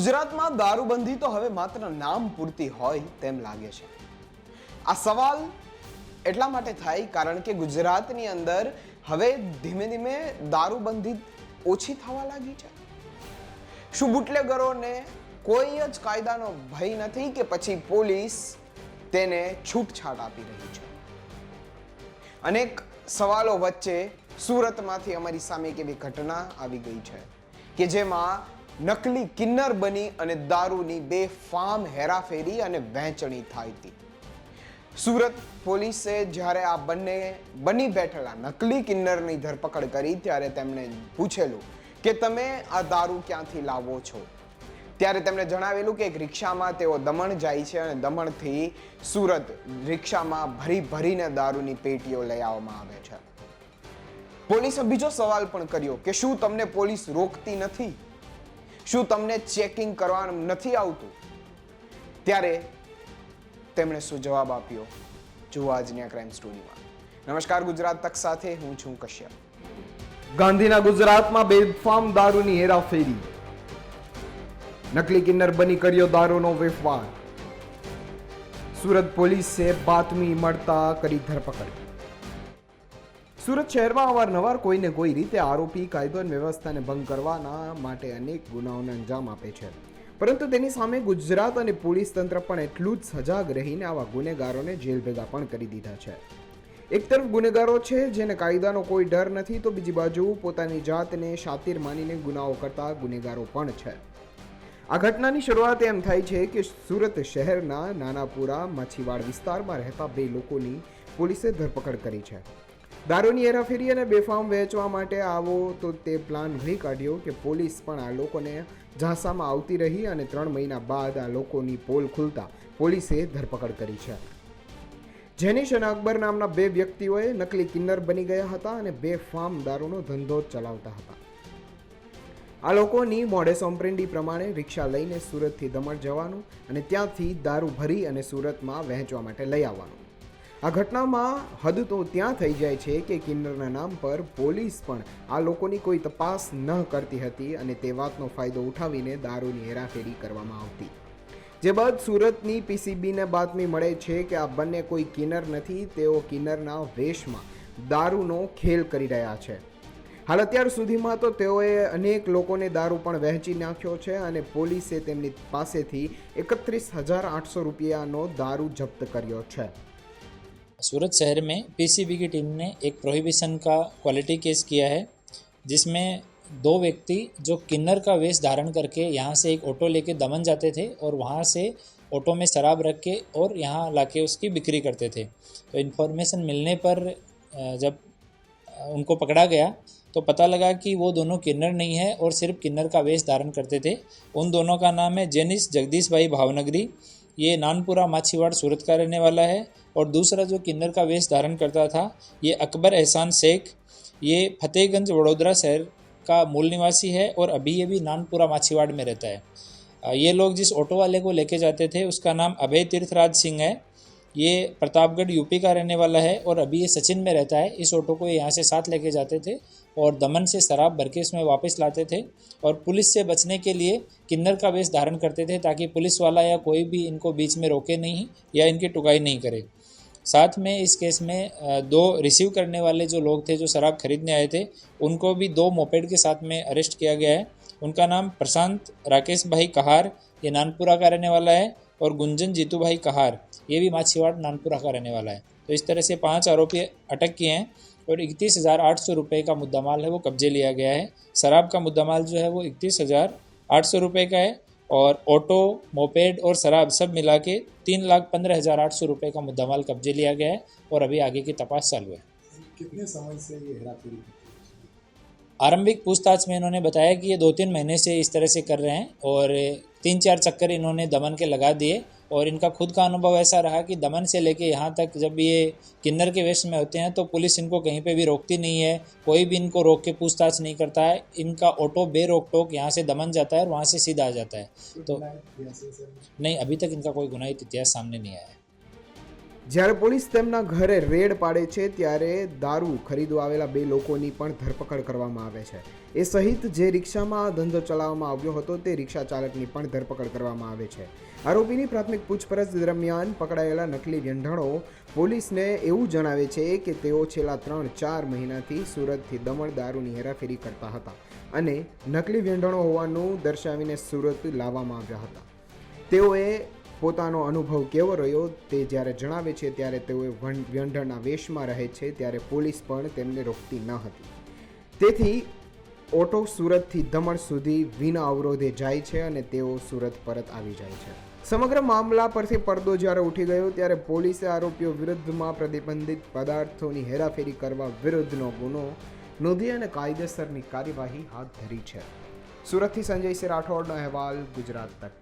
ગુજરાતમાં દારૂબંધી તો હવે માત્ર નામ પૂરતી હોય તેમ લાગે છે. આ સવાલ એટલા માટે થાય કારણ કે ગુજરાતની અંદર હવે ધીમે ધીમે દારૂબંધી ઓછી થવા લાગી છે. શું બુટલેગરોને કોઈ જ કાયદાનો ભય નથી કે પછી પોલીસ તેને છૂટછાટ આપી રહી છે? અનેક સવાલો વચ્ચે સુરતમાંથી અમારી સામે એક એવી ઘટના આવી ગઈ છે કે જેમાં નકલી કિન્નર બની અને દારૂની બે ફાર્મ હેરાફેરી અને વહેંચણી થાય હતી. સુરત પોલીસે જ્યારે આ બંને બની બેઠેલા નકલી કિન્નરની ધરપકડ કરી, ત્યારે તેમણે પૂછેલું કે તમે આ દારૂ ક્યાંથી લાવો છો? ત્યારે તેમણે જણાવેલું કે એક રિક્ષામાં તેઓ દમણ જાય છે અને દમણથી સુરત રિક્ષામાં ભરી ભરીને દારૂની પેટીઓ લઈ આવવામાં આવે છે. પોલીસે બીજો સવાલ પણ કર્યો કે શું તમને પોલીસ રોકતી નથી? શું તમને ચેકિંગ કરવાનું નથી આવતું? ત્યારે તેમણે શું જવાબ આપ્યો? જુઓ આજની આ ક્રાઇમ સ્ટોરીમાં નમસ્કાર, ગુજરાત તક સાથે હું છું કશ્યપ. ગાંધીના ગુજરાતમાં બેફામ દારૂની હેરાફેરી. નકલી કિન્નર બની કર્યો દારૂનો વેપાર. સુરત પોલીસે બાતમી મળતા કરી ધરપકડ. સુરત શહેરમાં અવારનવાર કોઈને કોઈ રીતે આરોપી, કાયદો અને વ્યવસ્થાને ભંગ કરવાના માટે અનેક ગુનાઓને અંજામ આપે છે. પરંતુ તેની સામે ગુજરાત અને પોલીસ તંત્ર પણ એટલું જ સજાગ રહીને આવા ગુનેગારોને જેલ ભેગા પણ કરી દીધા છે. એક તરફ ગુનેગારો છે જેને કાયદાનો કોઈ ડર નથી, તો બીજી બાજુ પોતાની જાતને શાતિર માનીને ગુનાઓ કરતા ગુનેગારો પણ છે. આ ઘટનાની શરૂઆત એમ થાય છે કે સુરત શહેરના નાનાપુરા, માછીવાડ વિસ્તારમાં રહેતા બે લોકોની પોલીસે ધરપકડ કરી છે. દારૂની હેરાફેરી અને બેફામ વેચવા માટે આવો તો તે પ્લાન વહી કાઢ્યો કે પોલીસ પણ આ લોકોને ઝાંસામાં આવતી રહી અને ત્રણ મહિના બાદ આ લોકોની પોલ ખુલતા પોલીસે ધરપકડ કરી છે. જેનિશ અને અકબર નામના બે વ્યક્તિઓએ નકલી કિન્નર બની ગયા હતા અને બે ફાર્મ દારૂનો ધંધો ચલાવતા હતા. આ લોકોની મોડે સોમ્પ્રેન્ડી પ્રમાણે રિક્ષા લઈને સુરતથી દમણ જવાનું અને ત્યાંથી દારૂ ભરી અને સુરતમાં વહેંચવા માટે લઈ આવવાનું. આ ઘટનામાં હદ તો ત્યાં થઈ જાય છે કે કિન્નરના નામ પર પોલીસ પણ આ લોકોની કોઈ તપાસ ન કરતી હતી અને તે વાતનો ફાયદો ઉઠાવીને દારૂની હેરાફેરી કરવામાં આવતી. જે બાદ સુરતની પીસીબીને બાતમી મળે છે કે આ બંને કોઈ કિન્નર નથી, તેઓ કિન્નરના વેશમાં દારૂનો ખેલ કરી રહ્યા છે. હાલ અત્યાર સુધીમાં તો તેઓએ અનેક લોકોને દારૂ પણ વહેંચી નાખ્યો છે અને પોલીસે તેમની પાસેથી એકત્રીસ હજાર આઠસો રૂપિયાનો દારૂ જપ્ત કર્યો છે. सूरत शहर में पीसीबी की टीम ने एक प्रोहिबिशन का क्वालिटी केस किया है, जिसमें दो व्यक्ति जो किन्नर का वेश धारण करके यहाँ से एक ऑटो लेके दमन जाते थे और वहाँ से ऑटो में शराब रख के और यहाँ लाके उसकी बिक्री करते थे। तो इन्फॉर्मेशन मिलने पर जब उनको पकड़ा गया तो पता लगा कि वो दोनों किन्नर नहीं है और सिर्फ़ किन्नर का वेश धारण करते थे। उन दोनों का नाम है जेनिस जगदीश भाई भावनगरी ये नानपुरा माछीवाड़ सूरत का रहने वाला है और दूसरा जो किन्नर का वेश धारण करता था, ये अकबर एहसान शेख, ये फतेहगंज वडोदरा शहर का मूल निवासी है और अभी ये भी नानपुरा माछीवाड़ में रहता है। ये लोग जिस ऑटो वाले को लेके जाते थे, उसका नाम अभय तीर्थराज सिंह है। ये प्रतापगढ़ यूपी का रहने वाला है और अभी ये सचिन में रहता है। इस ऑटो को ये यहाँ से साथ लेके जाते थे और दमन से शराब भर के इसमें वापस लाते थे और पुलिस से बचने के लिए किन्नर का वेश धारण करते थे ताकि पुलिस वाला या कोई भी इनको बीच में रोके नहीं या इनकी टुकाई नहीं करे। साथ में इस केस में दो रिसीव करने वाले जो लोग थे जो शराब खरीदने आए थे, उनको भी दो मोपेड के साथ में अरेस्ट किया गया है। उनका नाम प्रशांत राकेश भाई कहार, ये नानपुरा का रहने वाला है और गुंजन जीतू भाई कहार, ये भी माछीवाड़ नानपुरा का रहने वाला है। तो इस तरह से पाँच आरोपी अटक किए हैं और इकतीस हज़ार आठ सौ रुपये का मुद्दामाल है, वो कब्जे लिया गया है। शराब का मुद्दामाल जो है, वो इकतीस हज़ार आठ सौ रुपये का है और ऑटो, मोपेड और शराब सब मिला के तीन लाख पंद्रह हज़ार आठ सौ रुपये का मुद्दामाल कब्जे लिया गया है और अभी आगे की तपास चालू है। कितने समय से ये हेराफेरी? आरंभिक पूछताछ में इन्होंने बताया कि ये दो तीन महीने से इस तरह से कर रहे हैं और तीन चार चक्कर इन्होंने दमन के लगा दिए और इनका खुद का अनुभव ऐसा रहा कि दमन से लेके यहाँ तक जब ये किन्नर के वेश में होते हैं तो पुलिस इनको कहीं पे भी रोकती नहीं है कोई भी इनको रोक के पूछताछ नहीं करता है। इनका ऑटो बेरोक टोक यहाँ से दमन जाता है और वहाँ से सीधा आ जाता है। तो? नहीं अभी तक इनका कोई गुनाहित इतिहास सामने नहीं आया है। જ્યારે પોલીસ તેમના ઘરે રેડ પાડે છે, ત્યારે દારૂ ખરીદવા આવેલા બે લોકોની પણ ધરપકડ કરવામાં આવે છે. એ સહિત જે રિક્ષામાં ધંધો ચલાવવામાં આવ્યો હતો, તે રિક્ષા ચાલકની પણ ધરપકડ કરવામાં આવે છે. આરોપીની પ્રાથમિક પૂછપરછ દરમિયાન પકડાયેલા નકલી વ્યંઢણો પોલીસને એવું જણાવે છે કે તેઓ છેલ્લા ત્રણ, ચાર મહિનાથી સુરતથી દમણ દારૂની હેરાફેરી કરતા હતા અને નકલી વ્યંઢણો હોવાનું દર્શાવીને સુરત લાવવામાં આવ્યા હતા. તેઓએ પોતાનો અનુભવ કેવો રહ્યો તે જ્યારે જણાવે છે, ત્યારે તેઓ વ્યંઢળના વેશમાં રહે છે, ત્યારે પોલીસ પણ તેમને રોકતી ન હતી. તેથી, ઓટો સુરતથી દમણ સુધી વિના અવરોધે જાય છે અને તેઓ સુરત પરત આવી જાય છે. સમગ્ર મામલા પરથી પડદો જ્યારે ઉઠી ગયો, ત્યારે પોલીસે આરોપીઓ વિરુદ્ધમાં પ્રતિબંધિત પદાર્થોની હેરાફેરી કરવા વિરુદ્ધનો ગુનો નોંધી અને કાયદેસરની કાર્યવાહી હાથ ધરી છે. સુરતથી સંજય સિંહ રાઠોડનો અહેવાલ, ગુજરાત તક.